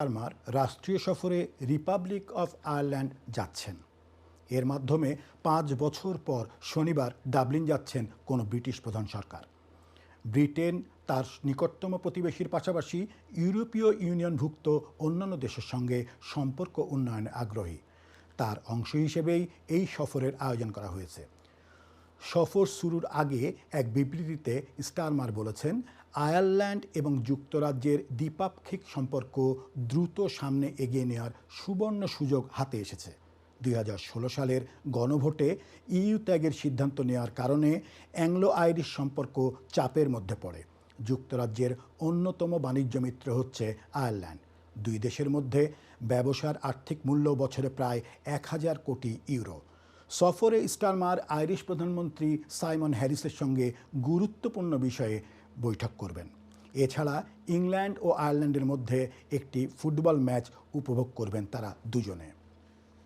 Starmer রাষ্ট্রীয় সফরে Republic of Ireland যাচ্ছেন। এর মাধ্যমে পাঁচ বছর পর শনিবার ডাবলিন যাচ্ছেন কোনো ব্রিটিশ প্রধান সরকার। ব্রিটেন তার নিকটতম প্রতিবেশীর পাশাপাশি ইউরোপীয় ইউনিয়নভুক্ত অন্যান্য দেশের সঙ্গে সম্পর্ক উন্নয়নে আগ্রহী। তার অংশ হিসেবেই এই সফরের আয়োজন করা হয়েছে। সফর শুরুর আগে এক বিবৃতিতে স্টারমার বলেছেন, আয়ারল্যান্ড এবং যুক্তরাজ্যের দ্বিপাক্ষিক সম্পর্ক দ্রুত সামনে এগিয়ে নেওয়ার সুবর্ণ সুযোগ হাতে এসেছে। দুই হাজার ষোলো সালের গণভোটে ইইউ ত্যাগের সিদ্ধান্ত নেওয়ার কারণে অ্যাংলো আইরিশ সম্পর্ক চাপের মধ্যে পড়ে। যুক্তরাজ্যের অন্যতম বাণিজ্য মিত্র হচ্ছে আয়ারল্যান্ড। দুই দেশের মধ্যে ব্যবসার আর্থিক মূল্য বছরে প্রায় এক হাজার কোটি ইউরো। সফরে স্টারমার আইরিশ প্রধানমন্ত্রী সাইমন হ্যারিসের সঙ্গে গুরুত্বপূর্ণ বিষয়ে বৈঠক করবেন। এছাড়া ইংল্যান্ড ও আয়ারল্যান্ডের মধ্যে একটি ফুটবল ম্যাচ উপভোগ করবেন তারা দুজনে।